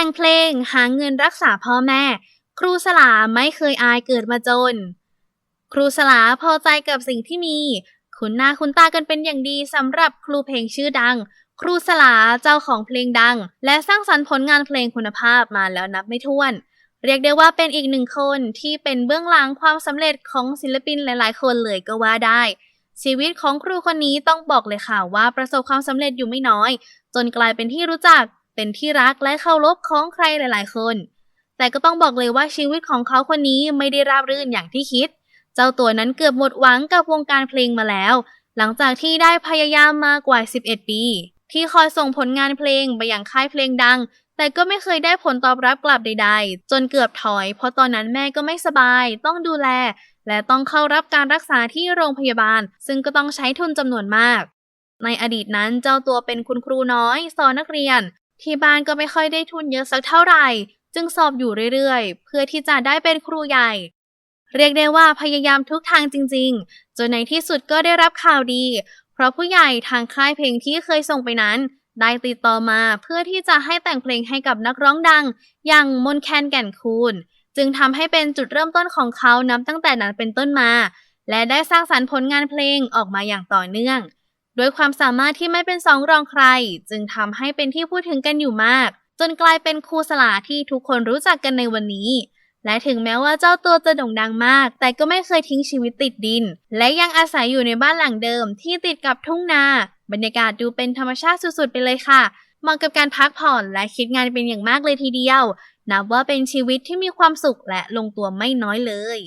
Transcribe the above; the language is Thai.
แต่งเพลงหาเงินรักษาพ่อแม่ ครูสลาไม่เคยอายเกิดมาจน ครูสลาพอใจกับสิ่งที่มี คุณหน้าคุณตากันเป็นอย่างดีสำหรับครูเพลงชื่อดัง ครูสลาเจ้าของเพลงดัง และสร้างสรรค์ผลงานเพลงคุณภาพมาแล้วนับไม่ถ้วน เรียกได้ว่าเป็นอีกหนึ่งคนที่เป็นเบื้องหลังความสำเร็จของศิลปินหลาย ๆ คนเลยก็ว่าได้ชีวิตของครูคนนี้ต้องบอกเลยค่ะว่าประสบความสำเร็จอยู่ไม่น้อย จนกลายเป็นที่รู้จัก เป็นที่รักและเคารพของใครหลาย ๆ คน แต่ก็ต้องบอกเลยว่าชีวิตของเขาคนนี้ไม่ได้ราบรื่นอย่างที่คิด เจ้าตัวนั้นเกือบหมดหวังกับวงการเพลงมาแล้ว หลังจากที่ได้พยายามมากว่า 11 ปี ที่คอยส่งผลงานเพลงไปอยังค่ายเพลงดัง แต่ก็ไม่เคยได้ผลตอบรับกลับใด ๆ จนเกือบถอย เพราะตอนนั้นแม่ก็ไม่สบาย ต้องดูแล และต้องเข้ารับการรักษาที่โรงพยาบาล ซึ่งก็ต้องใช้ทุนจำนวนมากในอดีตนั้นเจ้าตัวเป็นคุณครูน้อย สอนนักเรียน ที่บ้านก็ไม่ค่อยได้ทุนเยอะสักเท่าไหร่ จึงสอบอยู่เรื่อยๆ เพื่อที่จะได้เป็นครูใหญ่ เรียกได้ว่าพยายามทุกทางจริงๆ จนในที่สุดก็ได้รับข่าวดี เพราะผู้ใหญ่ทางค่ายเพลงที่เคยส่งไปนั้น ได้ติดต่อมาเพื่อที่จะให้แต่งเพลงให้กับนักร้องดัง อย่างมนแคนแก่นคูณ จึงทำให้เป็นจุดเริ่มต้นของเขานับตั้งแต่นั้นเป็นต้นมา และได้สร้างสรรค์ผลงานเพลงออกมาอย่างต่อเนื่อง ด้วยความสามารถที่ไม่เป็นสองรองใคร จึงทำให้เป็นที่พูดถึงกันอยู่มาก จนกลายเป็นครูสลาที่ทุกคนรู้จักกันในวันนี้ และถึงแม้ว่าเจ้าตัวจะโด่งดังมาก แต่ก็ไม่เคยทิ้งชีวิตติดดิน และยังอาศัยอยู่ในบ้านหลังเดิมที่ติดกับทุ่งนา บรรยากาศดูเป็นธรรมชาติสุดๆไปเลยค่ะเหมาะกับการพักผ่อนและคิดงานเป็นอย่างมากเลยทีเดียว นับว่าเป็นชีวิตที่มีความสุขและลงตัวไม่น้อยเลย